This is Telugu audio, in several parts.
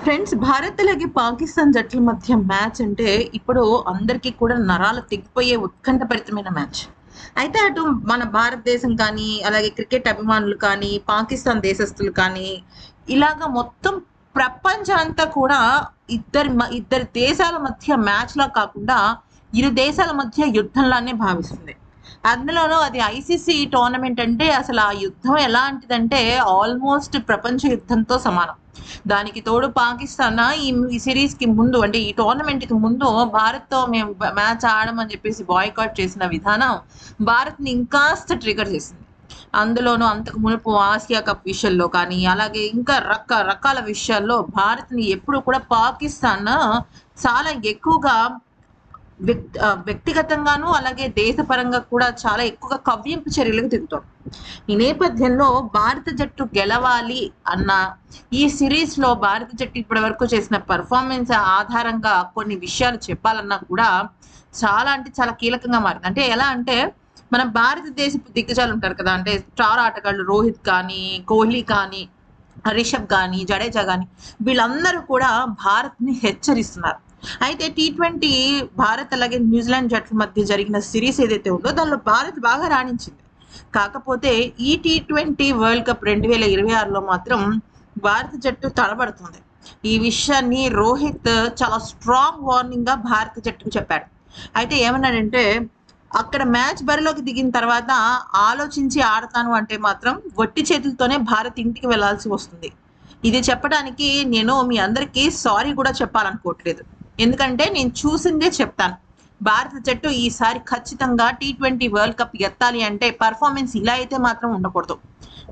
ఫ్రెండ్స్ భారత్ అలాగే పాకిస్తాన్ జట్ల మధ్య మ్యాచ్ అంటే ఇప్పుడు అందరికీ కూడా నరాలు తెగిపోయే ఉత్కంఠభరితమైన మ్యాచ్ అయితే అటు మన భారతదేశం కానీ అలాగే క్రికెట్ అభిమానులు కానీ పాకిస్తాన్ దేశస్తులు కానీ ఇలాగ మొత్తం ప్రపంచం అంతా కూడా ఇద్దరి మ- ఇద్దరి దేశాల మధ్య మ్యాచ్లా కాకుండా ఇరు దేశాల మధ్య యుద్ధంలానే భావిస్తుంది. అందులోనూ అది ఐసీసీ టోర్నమెంట్ అంటే అసలు ఆ యుద్ధం ఎలాంటిదంటే ఆల్మోస్ట్ ప్రపంచ యుద్ధంతో సమానం. దానికి తోడు పాకిస్తాన్ ఈ ఈ సిరీస్కి ముందు అంటే ఈ టోర్నమెంట్కి ముందు భారత్తో మేము మ్యాచ్ ఆడమని చెప్పేసి బాయ్కాట్ చేసిన విధానం భారత్ని ఇంకాస్త ట్రిగర్ చేసింది. అందులోనూ అంతకు మునుపు ఆసియా కప్ విషయంలో కానీ అలాగే ఇంకా రకరకాల విషయాల్లో భారత్ని ఎప్పుడు కూడా పాకిస్తాన్ చాలా ఎక్కువగా వ్యక్తిగతంగాను అలాగే దేశపరంగా కూడా చాలా ఎక్కువగా కవ్వింపు చర్యలకు దిగుతాం. ఈ నేపథ్యంలో భారత జట్టు గెలవాలి అన్న ఈ సిరీస్లో భారత జట్టు ఇప్పటి వరకు చేసిన పర్ఫార్మెన్స్ ఆధారంగా కొన్ని విషయాలు చెప్పాలన్నా కూడా చాలా అంటే చాలా కీలకంగా మారింది. అంటే ఎలా అంటే మన భారతదేశపు దిగ్గజాలు ఉంటారు కదా అంటే స్టార్ ఆటగాళ్ళు రోహిత్ కానీ కోహ్లీ కానీ రిషబ్ కానీ జడేజా కానీ వీళ్ళందరూ కూడా భారత్ని హెచ్చరిస్తున్నారు. అయితే టీ ట్వంటీ భారత్ అలాగే న్యూజిలాండ్ జట్ల మధ్య జరిగిన సిరీస్ ఏదైతే ఉందో దానిలో భారత్ బాగా రాణించింది. కాకపోతే ఈ టీ ట్వంటీ వరల్డ్ కప్ రెండు వేల ఇరవై ఆరులో మాత్రం భారత జట్టు తడబడుతుంది. ఈ విషయాన్ని రోహిత్ చాలా స్ట్రాంగ్ వార్నింగ్గా భారత జట్టుకు చెప్పాడు. అయితే ఏమన్నాడంటే అక్కడ మ్యాచ్ బరిలోకి దిగిన తర్వాత ఆలోచించి ఆడతాను అంటే మాత్రం వట్టి చేతులతోనే భారత్ ఇంటికి వెళ్ళాల్సి వస్తుంది. ఇది చెప్పడానికి నేను మీ అందరికీ సారీ కూడా చెప్పాలనుకోవట్లేదు. ఎందుకంటే నేను చూసిందే చెప్తాను. భారత జట్టు ఈసారి ఖచ్చితంగా టీ ట్వంటీ వరల్డ్ కప్ ఎత్తాలి అంటే పర్ఫార్మెన్స్ ఇలా అయితే మాత్రం ఉండకూడదు.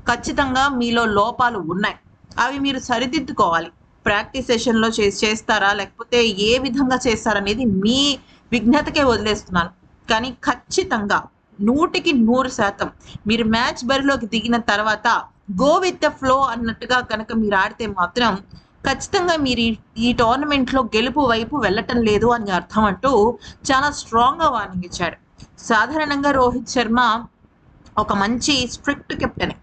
ఖచ్చితంగా మీలో లోపాలు ఉన్నాయి. అవి మీరు సరిదిద్దుకోవాలి. ప్రాక్టీస్ సెషన్లో చేసి చేస్తారా? లేకపోతే ఏ విధంగా చేస్తారనేది మీ విఘ్నతకే వదిలేస్తున్నాను. కానీ ఖచ్చితంగా నూటికి నూరు శాతం మీరు మ్యాచ్ బరిలోకి దిగిన తర్వాత గో విత్ ద ఫ్లో అన్నట్టుగా కనుక మీరు ఆడితే మాత్రం ఖచ్చితంగా మీరు ఈ- టోర్నమెంట్లో టోర్నమెంట్లో గెలుపు వైపు వెళ్ళటం లేదు అని అర్థం అంటూ చాలా స్ట్రాంగ్గా వార్నింగ్ ఇచ్చాడు. సాధారణంగా రోహిత్ శర్మ ఒక మంచి స్ట్రిక్ట్ కెప్టెన్.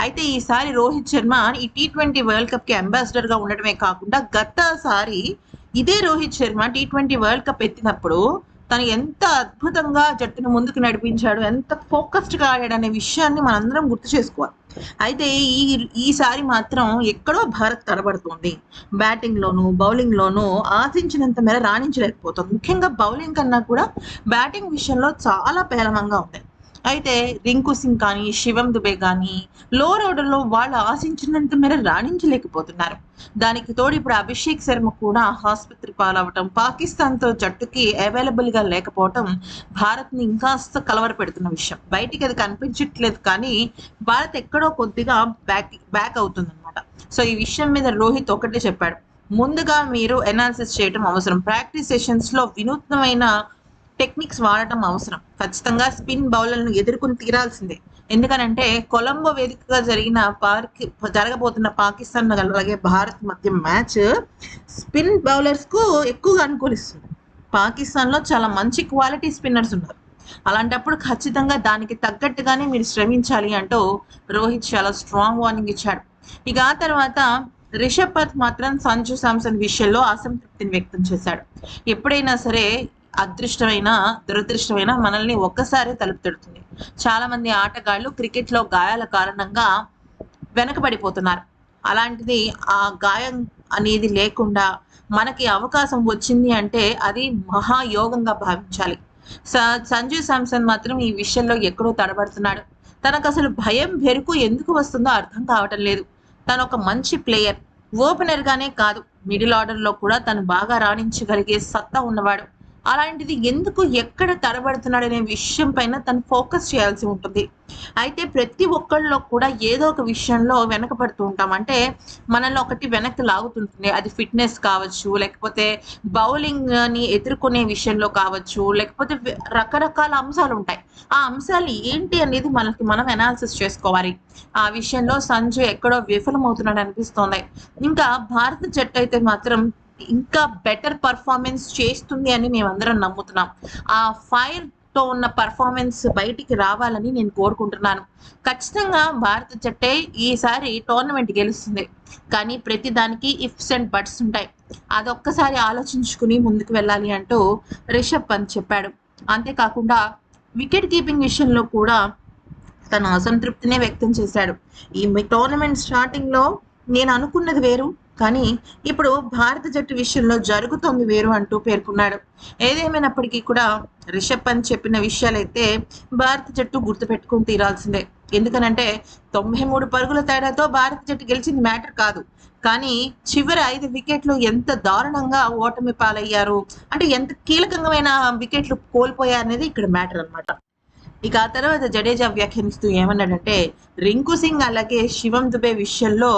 అయితే ఈసారి రోహిత్ శర్మ ఈ టీ ట్వంటీ వరల్డ్ కప్కి అంబాసిడర్గా ఉండటమే కాకుండా గతసారి ఇదే Rohit Sharma T twenty world cup ఎత్తినప్పుడు తను ఎంత అద్భుతంగా జట్టును ముందుకు నడిపించాడు ఎంత ఫోకస్డ్గా ఆడాడు అనే విషయాన్ని మనందరం గుర్తు చేసుకోవాలి. అయితే ఈ ఈసారి మాత్రం ఎక్కడో భారత్ తడబడుతోంది. బ్యాటింగ్ లోను బౌలింగ్ లోను ఆశించినంత మేర రాణించలేకపోతుంది. ముఖ్యంగా బౌలింగ్ కన్నా కూడా బ్యాటింగ్ విషయంలో చాలా పేలవంగా ఉంది. అయితే రింకు సింగ్ కానీ శివం దుబే కానీ లో లో వాళ్ళు ఆశించినంత మేర రాణించలేకపోతున్నారు. దానికి తోడు ఇప్పుడు అభిషేక్ శర్మ కూడా ఆసుపత్రి పాలవటం పాకిస్తాన్తో జట్టుకి అవైలబుల్గా లేకపోవటం భారత్ని ఇంకాస్త కలవర పెడుతున్న విషయం. బయటికి అది కనిపించట్లేదు కానీ భారత్ ఎక్కడో కొద్దిగా బ్యాక్ బ్యాక్ అవుతుంది అనమాట సో ఈ విషయం మీద రోహిత్ ఒకటే చెప్పాడు. ముందుగా మీరు ఎనాలిసిస్ చేయడం అవసరం. ప్రాక్టీస్ సెషన్స్లో వినూత్నమైన టెక్నిక్స్ వాడటం అవసరం. ఖచ్చితంగా స్పిన్ బౌలర్లను ఎదుర్కొని తీరాల్సిందే. ఎందుకనంటే కొలంబో వేదికగా జరిగిన పార్క్ జరగబోతున్న పాకిస్తాన్ అలాగే భారత్ మధ్య మ్యాచ్ స్పిన్ బౌలర్స్కు ఎక్కువగా అనుకూలిస్తుంది. పాకిస్తాన్లో చాలా మంచి క్వాలిటీ స్పిన్నర్స్ ఉన్నారు. అలాంటప్పుడు ఖచ్చితంగా దానికి తగ్గట్టుగానే మీరు శ్రమించాలి అంటూ రోహిత్ చాలా స్ట్రాంగ్ వార్నింగ్ ఇచ్చాడు. ఇక ఆ తర్వాత రిషబ్ పంత్ మాత్రం సంజు శాంసన్ విషయంలో అసంతృప్తిని వ్యక్తం చేశాడు. ఎప్పుడైనా సరే అదృష్టమైన దురదృష్టమైన మనల్ని ఒక్కసారి తలుపు తడుతుంది. చాలా మంది ఆటగాళ్ళు క్రికెట్లో గాయాల కారణంగా వెనకబడిపోతున్నారు. అలాంటిది ఆ గాయం అనేది లేకుండా మనకి అవకాశం వచ్చింది అంటే అది మహాయోగంగా భావించాలి. స- సంజు శాంసన్ మాత్రం ఈ విషయంలో ఎక్కడో తడబడుతున్నాడు. తనకు అసలు భయం బెరుకు ఎందుకు వస్తుందో అర్థం కావటం లేదు. తను ఒక మంచి ప్లేయర్ ఓపెనర్ గానే కాదు మిడిల్ ఆర్డర్లో కూడా తను బాగా రాణించగలిగే సత్తా ఉన్నవాడు. అలాంటిది ఎందుకు ఎక్కడ తడబడుతున్నాడు అనే విషయం పైన తను ఫోకస్ చేయాల్సి ఉంటుంది. అయితే ప్రతి ఒక్కళ్ళలో కూడా ఏదో ఒక విషయంలో వెనకబడుతూ ఉంటాం. అంటే మనల్ని ఒకటి వెనక్కి లాగుతుంటుంది. అది ఫిట్నెస్ కావచ్చు లేకపోతే బౌలింగ్ని ఎదుర్కొనే విషయంలో కావచ్చు లేకపోతే రకరకాల అంశాలు ఉంటాయి. ఆ అంశాలు ఏంటి అనేది మనకి మనం అనాలిసిస్ చేసుకోవాలి. ఆ విషయంలో సంజు ఎక్కడో విఫలమవుతున్నాడు అనిపిస్తోంది. ఇంకా భారత జట్టు అయితే మాత్రం ఇంకా బెటర్ పర్ఫార్మెన్స్ చేస్తుంది అని మేమందరం నమ్ముతున్నాం. ఆ ఫైర్తో ఉన్న పర్ఫార్మెన్స్ బయటికి రావాలని నేను కోరుకుంటున్నాను. ఖచ్చితంగా భారత జట్టే ఈసారి టోర్నమెంట్ గెలుస్తుంది. కానీ ప్రతి దానికి ఇఫ్స్ అండ్ బట్స్ ఉంటాయి. అదొక్కసారి ఆలోచించుకుని ముందుకు వెళ్ళాలి అంటూ రిషబ్ పంత్ చెప్పాడు. అంతేకాకుండా వికెట్ కీపింగ్ విషయంలో కూడా తన అసంతృప్తినే వ్యక్తం చేశాడు. ఈ టోర్నమెంట్ స్టార్టింగ్లో నేను అనుకున్నది వేరు కానీ ఇప్పుడు భారత జట్టు విషయంలో జరుగుతోంది వేరు అంటూ పేర్కొన్నాడు. ఏదేమైనప్పటికీ కూడా రిషబ్ పంత్ చెప్పిన విషయాలైతే భారత జట్టు గుర్తుపెట్టుకుని తీరాల్సిందే. ఎందుకనంటే తొంభై మూడు పరుగుల తేడాతో భారత జట్టు గెలిచింది మ్యాటర్ కాదు. కానీ చివరి ఐదు వికెట్లు ఎంత దారుణంగా ఓటమి పాలయ్యారు? అంటే ఎంత కీలకమైన వికెట్లు కోల్పోయారు అనేది ఇక్కడ మ్యాటర్ అన్నమాట. ఇక ఆ తర్వాత జడేజా వ్యాఖ్యానిస్తూ ఏమన్నాడంటే రింకు సింగ్ అలాగే శివం దుబే విషయంలో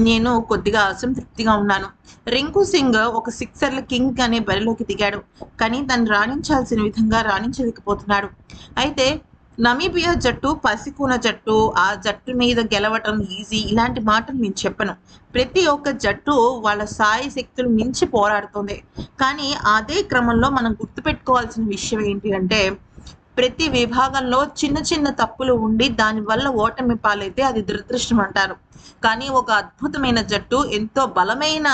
నేను కొద్దిగా అసంతృప్తిగా ఉన్నాను. రింకు సింగ్ ఒక సిక్సర్ల కింగ్ అనే బరిలోకి దిగాడు. కానీ తను రాణించాల్సిన విధంగా రాణించలేకపోతున్నాడు. అయితే నమీబియా జట్టు పసికూన జట్టు ఆ జట్టు మీద గెలవటం ఈజీ. ఇలాంటి మాటలు నేను చెప్పను. ప్రతి ఒక్క జట్టు వాళ్ళ సాయి శక్తులు మించి పోరాడుతుంది. కానీ అదే క్రమంలో మనం గుర్తుపెట్టుకోవాల్సిన విషయం ఏంటి అంటే ప్రతి విభాగంలో చిన్న చిన్న తప్పులు ఉండి దానివల్ల ఓటమి పాలైతే అది దురదృష్టం అంటారు. కానీ ఒక అద్భుతమైన జట్టు ఎంతో బలమైన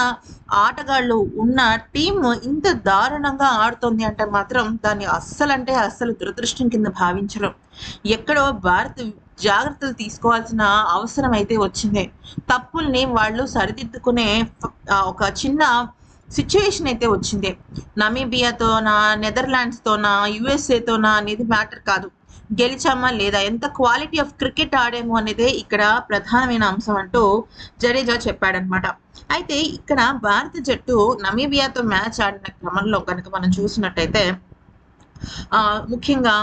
ఆటగాళ్ళు ఉన్న టీం ఇంత దారుణంగా ఆడుతోంది అంటే మాత్రం దాన్ని అస్సలంటే అస్సలు దురదృష్టం కింద భావించడం ఎక్కడో భారత్ జాగ్రత్తలు తీసుకోవాల్సిన అవసరం అయితే వచ్చింది. తప్పుల్ని వాళ్ళు సరిదిద్దుకునే ఒక చిన్న సిచ్యువేషన్ అయితే వచ్చింది. నమీబియాతోనా నెదర్లాండ్స్తోనా యుఎస్ఏతోనా అనేది మ్యాటర్ కాదు. గెలిచామా లేదా? ఎంత క్వాలిటీ ఆఫ్ క్రికెట్ ఆడాము అనేదే ఇక్కడ ప్రధానమైన అంశం అంటూ జడేజా చెప్పాడనమాట అయితే ఇక్కడ భారత జట్టు నమీబియాతో మ్యాచ్ ఆడిన క్రమంలో కనుక మనం చూసినట్టయితే ముఖ్యంగా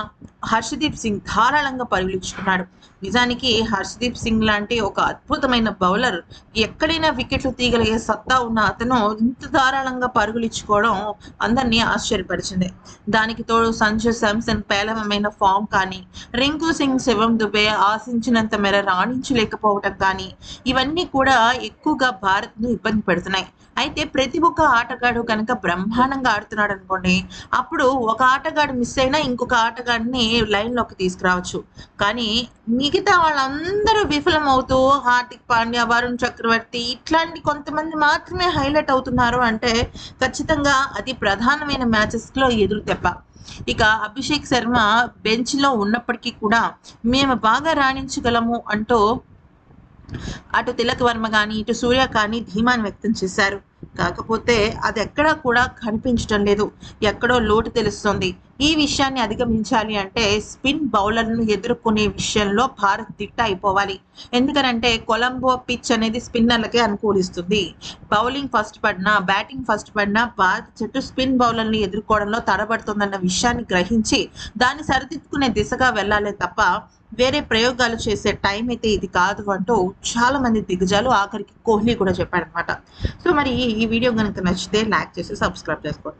హర్షదీప్ సింగ్ ధారాళంగా పరుగులించుకున్నాడు నిజానికి హర్షదీప్ సింగ్ లాంటి ఒక అద్భుతమైన బౌలర్ ఎక్కడైనా వికెట్లు తీయగలిగే సత్తా ఉన్న అతను ఇంత ధారాళంగా పరుగులిచ్చుకోవడం అందరినీ ఆశ్చర్యపరిచింది. దానికి తోడు సంజు శాంసన్ పేలవమైన ఫామ్ కానీ రింకు సింగ్ శివం దుబే ఆశించినంత మేర రాణించలేకపోవటం కానీ ఇవన్నీ కూడా ఎక్కువగా భారత్ను ఇబ్బంది పెడుతున్నాయి. అయితే ప్రతి ఒక్క ఆటగాడు కనుక బ్రహ్మాండంగా ఆడుతున్నాడు అనుకోండి అప్పుడు ఒక ఆటగాడు మిస్ అయినా ఇంకొక ఆటగాడిని లైన్లోకి తీసుకురావచ్చు. కానీ మిగతా వాళ్ళందరూ విఫలం అవుతూ హార్దిక్ పాండ్యా వరుణ్ చక్రవర్తి ఇట్లాంటి కొంతమంది మాత్రమే హైలైట్ అవుతున్నారు అంటే ఖచ్చితంగా అది ప్రధానమైన మ్యాచెస్లో ఎదురు తెప్ప. ఇక అభిషేక్ శర్మ బెంచ్లో ఉన్నప్పటికీ కూడా మేము బాగా రాణించగలము అంటూ అటు తిలక్ వర్మ కానీ ఇటు సూర్య కానీ ధీమాన్ని వ్యక్తం చేశారు. కాకపోతే అది ఎక్కడా కూడా కనిపించడం లేదు. ఎక్కడో లోటు తెలుస్తుంది. ఈ విషయాన్ని అధిగమించాలి అంటే స్పిన్ బౌలర్ను ఎదుర్కొనే విషయంలో భారత్ దిట్ట అయిపోవాలి. ఎందుకనంటే కొలంబో పిచ్ అనేది స్పిన్నర్లకే అనుకూలిస్తుంది. బౌలింగ్ ఫస్ట్ పడినా బ్యాటింగ్ ఫస్ట్ పడినా భారత జట్టు స్పిన్ బౌలర్ని ఎదుర్కోవడంలో తడబడుతుందన్న విషయాన్ని గ్రహించి దాన్ని సరిదిద్దుకునే దిశగా వెళ్ళాలి తప్ప వేరే ప్రయోగాలు చేసే టైం అయితే ఇది కాదు అంటూ చాలా మంది దిగ్గజాలు ఆఖరికి కోహ్లీ కూడా చెప్పాడనమాట సో మరి ఈ వీడియో కనుక నచ్చితే లైక్ చేసి సబ్స్క్రైబ్ చేసుకోండి.